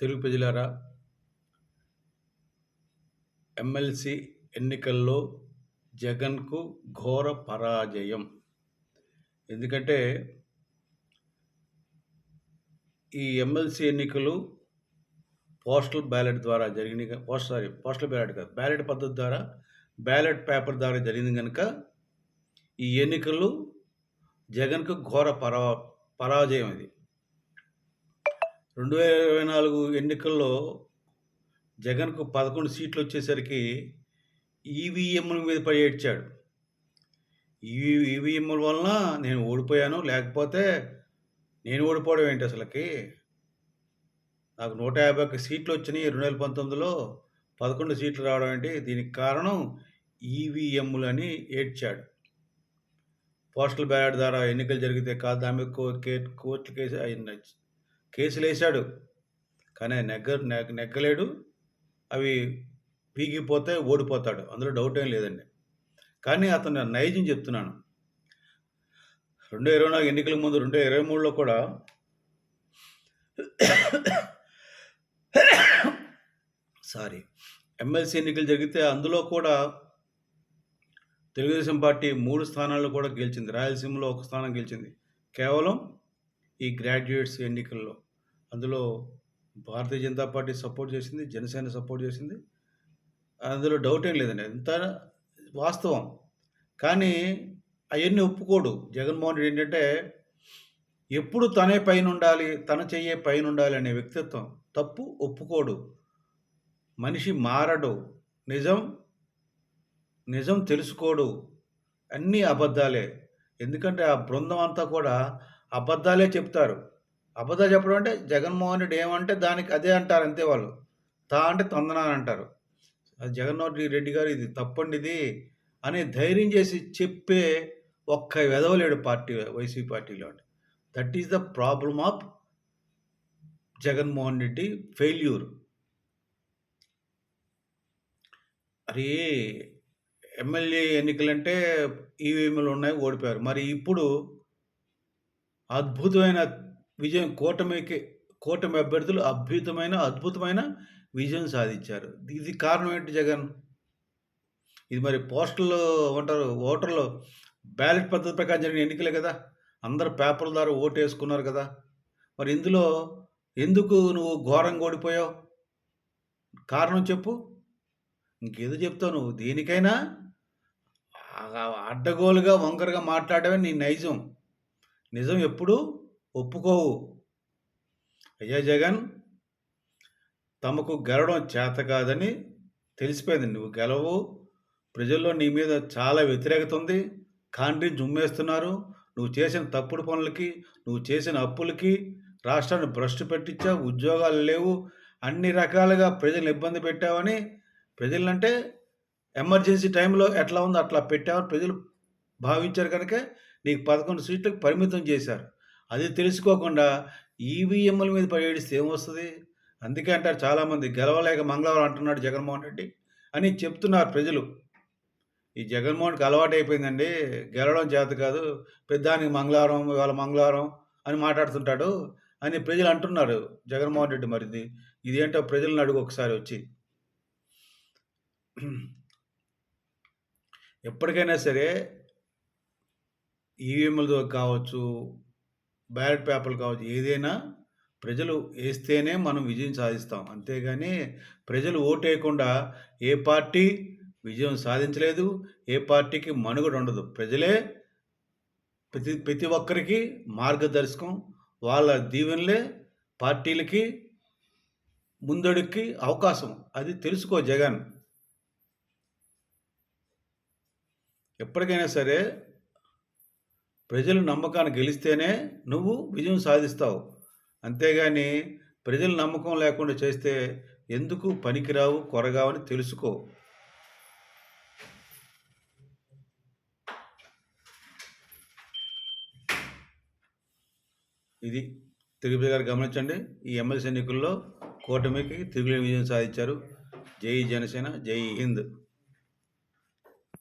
తెలుగు ప్రజలారా ఎమ్మెల్సీ ఎన్నికల్లో జగన్కు ఘోర పరాజయం. ఎందుకంటే ఈ ఎమ్మెల్సీ ఎన్నికలు పోస్టల్ బ్యాలెట్ ద్వారా జరిగిన పోస్ట్ సారీ పోస్టల్ బ్యాలెట్ కాదు బ్యాలెట్ పద్ధతి ద్వారా బ్యాలెట్ పేపర్ ద్వారా జరిగింది కనుక ఈ ఎన్నికలు జగన్కు ఘోర పరా పరాజయం ఇది. రెండు వేల ఇరవై నాలుగు ఎన్నికల్లో జగన్కు పదకొండు సీట్లు వచ్చేసరికి ఈవీఎంల మీద పడి ఏడ్చాడు. ఈవీ ఈవీఎంల వలన నేను ఓడిపోయాను లేకపోతే నేను ఓడిపోవడం ఏంటి అసలుకి? నాకు నూట యాభై ఒక్క సీట్లు వచ్చినాయి రెండు వేల పంతొమ్మిదిలో పదకొండు సీట్లు రావడం ఏంటి? దీనికి కారణం ఈవీఎంలు అని ఏడ్చాడు. పోస్టల్ బ్యాలెట్ ద్వారా ఎన్నికలు జరిగితే కాదు ఆమె కో- కే- కోర్టు కేసు అయింది కేసులు వేశాడు కానీ నెగ్గ నెగ్గలేడు. అవి పీకిపోతే ఓడిపోతాడు. అందులో డౌట్ ఏం లేదండి. కానీ అతను నైజం చెప్తున్నాను. రెండు ఇరవై నాలుగు ఎన్నికల ముందు రెండు ఇరవై మూడులో కూడా సారీ ఎమ్మెల్సీ ఎన్నికలు జరిగితే అందులో కూడా తెలుగుదేశం పార్టీ మూడు స్థానాల్లో కూడా గెలిచింది. రాయలసీమలో ఒక స్థానం గెలిచింది. కేవలం ఈ గ్రాడ్యుయేట్స్ ఎన్నికల్లో అందులో భారతీయ జనతా పార్టీ సపోర్ట్ చేసింది జనసేన సపోర్ట్ చేసింది. అందులో డౌట్ ఏం లేదండి. ఎంత వాస్తవం. కానీ అవన్నీ ఒప్పుకోడు. జగన్మోహన్ రెడ్డి ఏంటంటే ఎప్పుడు తనే పైన ఉండాలి తన చెయ్యే పైన ఉండాలి అనే వ్యక్తిత్వం తప్పు ఒప్పుకోడు. మనిషి మారడు. నిజం నిజం తెలుసుకోడు. అన్నీ అబద్ధాలే. ఎందుకంటే ఆ బృందం అంతా కూడా అబద్ధాలే చెప్తారు. అబద్ధాలు చెప్పడం అంటే జగన్మోహన్ రెడ్డి ఏమంటే దానికి అదే అంటారు అంతే వాళ్ళు. తా అంటే తొందన అని అంటారు. జగన్మోహన్ రెడ్డి గారు ఇది తప్పండి ఇది అని ధైర్యం చేసి చెప్పే ఒక్క వెదవలేడు పార్టీ వైసీపీ పార్టీలో that is the problem of Jaganmohan Reddy failure. మరి ఎమ్మెల్యే ఎన్నికలంటే ఈవీఎంలు ఉన్నాయి ఓడిపోయారు. మరి ఇప్పుడు అద్భుతమైన విజయం కూటమికి కూటమి అభ్యర్థులు అద్భుతమైన అద్భుతమైన విజయం సాధించారు. ఇది కారణం ఏంటి జగన్? ఇది మరి పోస్టర్లు ఉంటారు ఓటర్లు బ్యాలెట్ పద్ధతి ప్రకారం జరిగిన ఎన్నికలే కదా. అందరు పేపర్ల ద్వారా ఓటు వేసుకున్నారు కదా. మరి ఇందులో ఎందుకు నువ్వు ఘోరంగా ఓడిపోయావు? కారణం చెప్పు. ఇంకేదో చెప్తావు నువ్వు. దేనికైనా అడ్డగోలుగా వంకరగా మాట్లాడమే నీ నైజం. నిజం ఎప్పుడు ఒప్పుకోవు. అయ్యా జగన్ తమకు గెలవడం చేత కాదని తెలిసిపోయింది. నువ్వు గెలవు. ప్రజల్లో నీ మీద చాలా వ్యతిరేకత ఉంది. కాండ్రీ జుమ్మేస్తున్నారు. నువ్వు చేసిన తప్పుడు పనులకి నువ్వు చేసిన అప్పులకి రాష్ట్రాన్ని భ్రష్టు పెట్టించావు ఉద్యోగాలు లేవు అన్ని రకాలుగా ప్రజలను ఇబ్బంది పెట్టావని ప్రజలంటే ఎమర్జెన్సీ టైంలో ఎట్లా ఉందో అట్లా పెట్టావని ప్రజలు భావించారు కనుక నీకు పదకొండు సీట్లకు పరిమితం చేశారు. అది తెలుసుకోకుండా ఈవీఎంల మీద పడి ఏడిస్తే ఏమొస్తుంది? అందుకే అంటారు చాలామంది గెలవలేక మంగళవారం అంటున్నాడు జగన్మోహన్ రెడ్డి అని చెప్తున్నారు ప్రజలు. ఈ జగన్మోహన్కి అలవాటు అయిపోయిందండి. గెలవడం చేత కాదు పెద్దానికి మంగళవారం ఇవాళ మంగళవారం అని మాట్లాడుతుంటాడు అని ప్రజలు అంటున్నారు జగన్మోహన్ రెడ్డి మరిది. ఇదేంటో ప్రజలను అడుగు ఒకసారి వచ్చి. ఎప్పటికైనా సరే ఈవీఎంలతో కావచ్చు బ్యాలెట్ పేపర్లు కావచ్చు ఏదైనా ప్రజలు వేస్తేనే మనం విజయం సాధిస్తాం. అంతేగాని ప్రజలు ఓటేయకుండా ఏ పార్టీ విజయం సాధించలేదు ఏ పార్టీకి మనుగడ ఉండదు. ప్రజలే ప్రతి ప్రతి ఒక్కరికి మార్గదర్శకం వాళ్ళ దీవెనలే పార్టీలకి ముందడుక్కి అవకాశం. అది తెలుసుకో జగన్. ఎప్పటికైనా సరే ప్రజల నమ్మకాన్ని గెలిస్తేనే నువ్వు విజయం సాధిస్తావు. అంతేగాని ప్రజల నమ్మకం లేకుండా చేస్తే ఎందుకు పనికిరావు కొరగావని తెలుసుకో. ఇది తెలుగు గారు గమనించండి. ఈ ఎమ్మెల్సీ ఎన్నికల్లో కూటమికి తిరుగులేని విజయం సాధించారు. జై జనసేన జై హింద్.